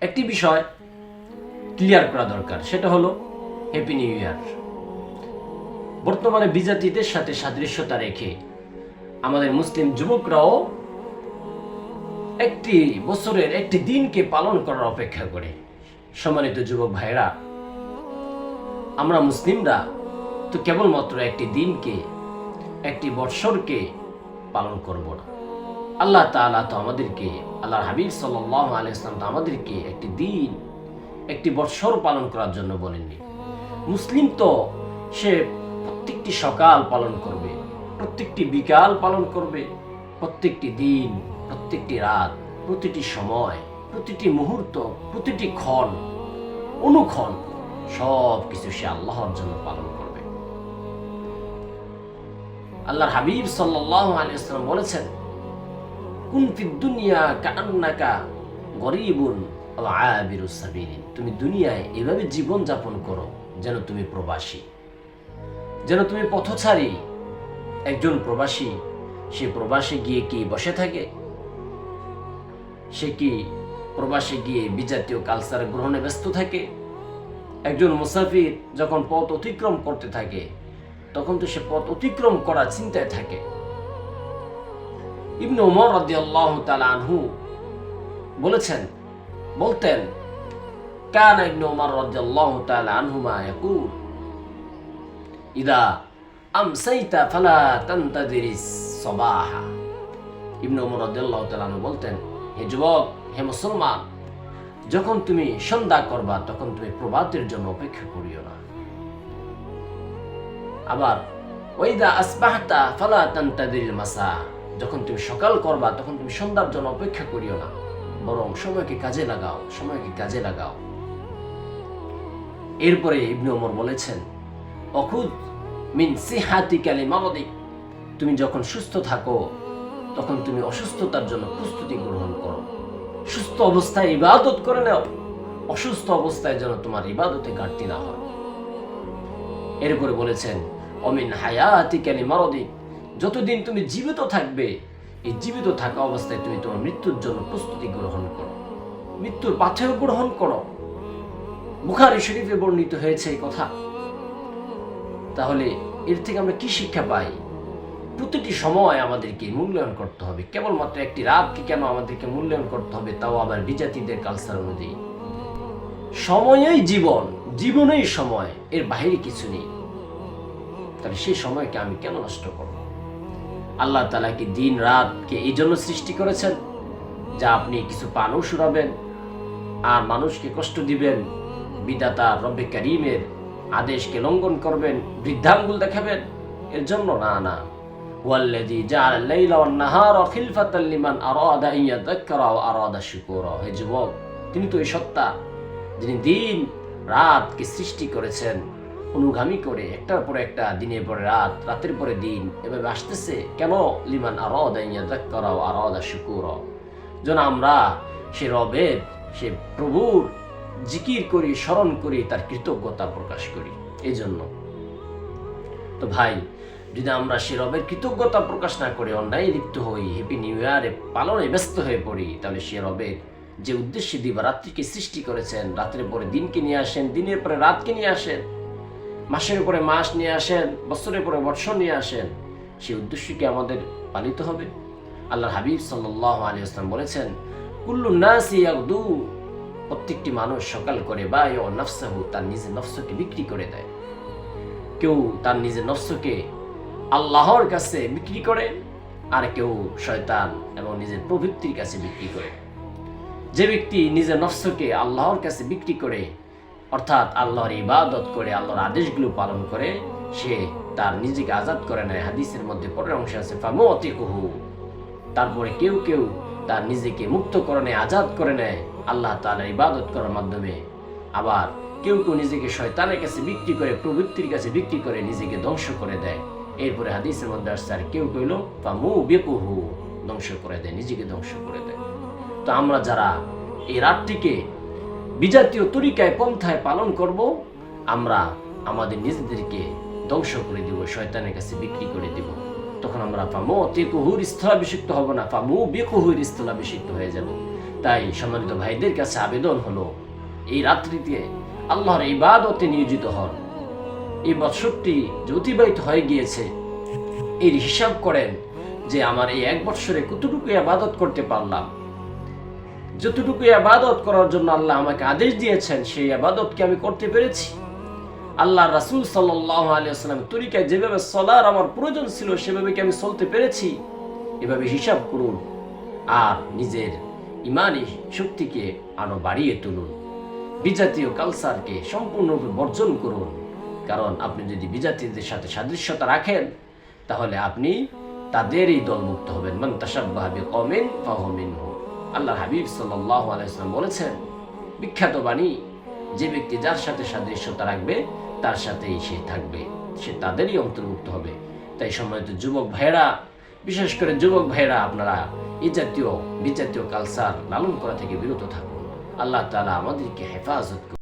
একটি বিষয় ক্লিয়ার করা দরকার, সেটা হলো হ্যাপি নিউ ইয়ার বর্তমানে বিজাতিদের সাথে সাদৃশ্যতা রেখে আমাদের মুসলিম যুবকরাও একটি বছরের একটি দিনকে পালন করার অপেক্ষা করে। সম্মানিত যুবক ভাইরা আমরা মুসলিমরা তো কেবলমাত্র একটি দিনকে, একটি বৎসরকে পালন করব না। আল্লাহ তাআলা তো আমাদেরকে আল্লাহ হাবিব সাল্লাহ আলাইসলাম তো আমাদেরকে একটি দিন, একটি বৎসর পালন করার জন্য বলেননি। মুসলিম তো সে প্রত্যেকটি সকাল পালন করবে, প্রত্যেকটি বিকাল পালন করবে, প্রত্যেকটি দিন, প্রত্যেকটি রাত, প্রতিটি সময়, প্রতিটি মুহূর্ত, প্রতিটি ক্ষণ, অনুক্ষণ সব কিছু সে আল্লাহর জন্য পালন করবে। আল্লাহর হাবিব সাল্লাহ আলিয়াল্লাম বলেছেন দুনিয়া তুমি দুনিয়ায় এভাবে জীবন যাপন করো যেন তুমি প্রবাসী। যেন তুমি পথচারী। একজন প্রবাসী, সে প্রবাসে গিয়ে কি বসে থাকে? সে কি প্রবাসে গিয়ে বিজাতীয় কালচার গ্রহণে ব্যস্ত থাকে? একজন মুসাফির যখন পথ অতিক্রম করতে থাকে, তখন তো সে পথ অতিক্রম করার চিন্তায় থাকে। ইবনে ওমর রাদিয়াল্লাহু আনহু বলেছেন, বলতেন, কান ইবনে ওমর তাআলা আনহুমা ইয়াকুল, ইদা আমসাইতা ফালা তান্তাদিরিস সবাহা। ইবনে ওমর রাদিয়াল্লাহু তাআলা আনহু বলতেন, হে যুবক, হে মুসলমান, যখন তুমি সন্ধ্যা করবা, তখন তুমি প্রভাতের জন্য অপেক্ষা করিও না। আবার ওইদা আসবাহতা ফালা তান্তাদিরিল মাসা যখন তুমি সকাল করবা, তখন তুমি সন্ধ্যার জন্য অপেক্ষা করিও না। বরং সময়কে কাজে লাগাও, সময়কে কাজে লাগাও। এরপরে ইবনে ওমর বলেছেন, অখুদ মিন সিহাতি কালি মামদিক তুমি যখন সুস্থ থাকো, তখন তুমি অসুস্থতার জন্য প্রস্তুতি গ্রহণ করো। সুস্থ অবস্থায় ইবাদত করে নাও। অসুস্থ অবস্থায় যেন তোমার ইবাদতে ঘাটতি না হয়। এরপরে বলেছেন, অমিন হায়াতি কালি মারদিক যতদিন তুমি জীবিত থাকবে, এই জীবিত থাকা অবস্থায় তুমি তোমার মৃত্যুর জন্য প্রস্তুতি গ্রহণ করো। মৃত্যুর পাথেয় গ্রহণ করো। বুখারি শরীফে বর্ণিত হয়েছে এই কথা। তাহলে এর থেকে আমরা কি শিক্ষা পাই? প্রতিটি সময় আমাদেরকে মূল্যায়ন করতে হবে। কেবলমাত্র একটি রাতকে কেন আমাদেরকে মূল্যায়ন করতে হবে, তাও আবার বিজাতিদের কালচার অনুযায়ী। সময়ই জীবন, জীবনেই সময়, এর বাইরে কিছু নেই। তাহলে সেই সময়কে আমি কেন নষ্ট করব? আল্লাহ তালা কি দিন রাতকে এই জন্য সৃষ্টি করেছেন? যা আপনি কিছু পানও শুরাবেন আর মানুষকে কষ্ট দিবেন বিদাতা রব্বে করিমের আদেশকে লঙ্ঘন করবেন, বৃদ্ধাঙ্গুল দেখাবেন। এর জন্য না না। জাআলা আল-লাইলা ওয়ান-নাহারা খিলফাতাল লিমান আরাদা আন ইয়াযাক্কারা ওয়া আরাদা শুকুরা। হে যুবক, তিনি তো এই সত্তা যিনি দিন রাতকে সৃষ্টি করেছেন। অনুগামী করে একটার পরে একটা, দিনের পরে রাত, রাতের পরে দিন, এভাবে আসতেছে। কেন? লিমান আরাদা আন ইয়াযাক্কারা ওয়া আরাদা শুকুরা। যেন আমরা সে রবের, সে প্রভুর জিকির করি, স্মরণ করি, তার কৃতজ্ঞতা প্রকাশ করি। এই জন্য তো ভাই, যদি আমরা সে রবের কৃতজ্ঞতা প্রকাশ না করে অন্যায় লিপ্ত হই হ্যাপি নিউ ইয়ারে পালনে ব্যস্ত হয়ে পড়ি, তাহলে সে রবের যে উদ্দেশ্যে দিবা রাত্রিকে সৃষ্টি করেছেন, রাতের পরে দিনকে নিয়ে আসেন, দিনের পরে রাতকে নিয়ে আসেন মাসের পরে মাস নিয়ে আসেন, বছরের পরে বৎসর নিয়ে আসেন, সেই উদ্দেশ্যকে আমাদের পালিত হবে? আল্লাহ হাবিব সাল্লাহ আলী আসলাম বলেছেন, কুল্লু নাসি ইয়াগদু। প্রত্যেকটি মানুষ সকাল করে বা ও নফসাহু, তার নিজের নফসকে বিক্রি করে দেয়। কেউ তার নিজের নফসকে আল্লাহর কাছে বিক্রি করে, আর কেউ শয়তান এবং নিজের প্রবৃত্তির কাছে বিক্রি করে। যে ব্যক্তি নিজের নফসকে আল্লাহর কাছে বিক্রি করে অর্থাৎ আল্লাহর ইবাদত করে, আল্লাহর আদেশগুলো পালন করে, সে তার নিজেকে আজাদ করে নেয়। হাদিসের মধ্যে পরের অংশ আছে ফামু অতিকুহু তারপরে কেউ কেউ তার নিজেকে মুক্ত করে নেয় আজাদ করে নেয়, আল্লাহ তাআলার ইবাদত করার মাধ্যমে। আবার কেউ কেউ নিজেকে শয়তানের কাছে বিক্রি করে, প্রবৃত্তির কাছে বিক্রি করে নিজেকে ধ্বংস করে দেয়। এরপরে হাদিসের মধ্যে আসছে, আর কেউ কইল বা মু বেকুহু ধ্বংস করে দেয়, নিজেকে ধ্বংস করে দেয়। তো আমরা যারা এই রাতটিকে বিজাতীয় তরিকায় পন্থায় পালন করব, আমরা আমাদের নিজেদেরকে ধ্বংস করে দিব, শয়তানের কাছে বিক্রি করে দিব। তখন আমরা ফামো তে কুহুর স্থলাভিষিক্ত হব না, ফামু বেকুহুর স্থলাভিষিক্ত হয়ে যাব। তাই সম্মানিত ভাইদের কাছে আবেদন হলো, এই রাত্রিতে আল্লাহর ইবাদতে নিয়োজিত হন। এই বৎসরটি যে অতিবাহিত হয়ে গিয়েছে, এর হিসাব করেন যে আমার এই এক বৎসরে কতটুকু আবাদত করতে পারলাম। যতটুকু আবাদত করার জন্য আল্লাহ আমাকে আদেশ দিয়েছেন, সেই আবাদতকে আমি করতে পেরেছি। আল্লাহ রাসুল আলিয়াল্লাম তরিকায় যেভাবে চলার আমার প্রয়োজন ছিল, সেভাবে কি আমি চলতে পেরেছি? এভাবে হিসাব করুন আর নিজের ইমানি শক্তিকে আরও বাড়িয়ে তুলুন। বিজাতীয় কালচারকে সম্পূর্ণরূপে বর্জন করুন। কারণ আপনি যদি বিজাতীয়দের সাথে সাদৃশ্যতা রাখেন, তাহলে আপনি তাদেরই দলমুক্ত হবেন। মান তাসাব্বাহাবি কমেন ফাহমিন আল্লাহ হাবিব সাল্লাহ আলাইসালাম বলেছেন, বিখ্যাত বাণী, যে ব্যক্তি যার সাথে সাদৃশ্যতা রাখবে, তার সাথেই সে থাকবে, সে তাদেরই অন্তর্ভুক্ত হবে। তাই সম্মানিত যুবক ভাইয়েরা, বিশেষ করে যুবক ভাইয়েরা, আপনারা এ জাতীয় বিজাতীয় কালচার লালন করা থেকে বিরত থাকুন। আল্লাহ তালা আমাদেরকে হেফাজত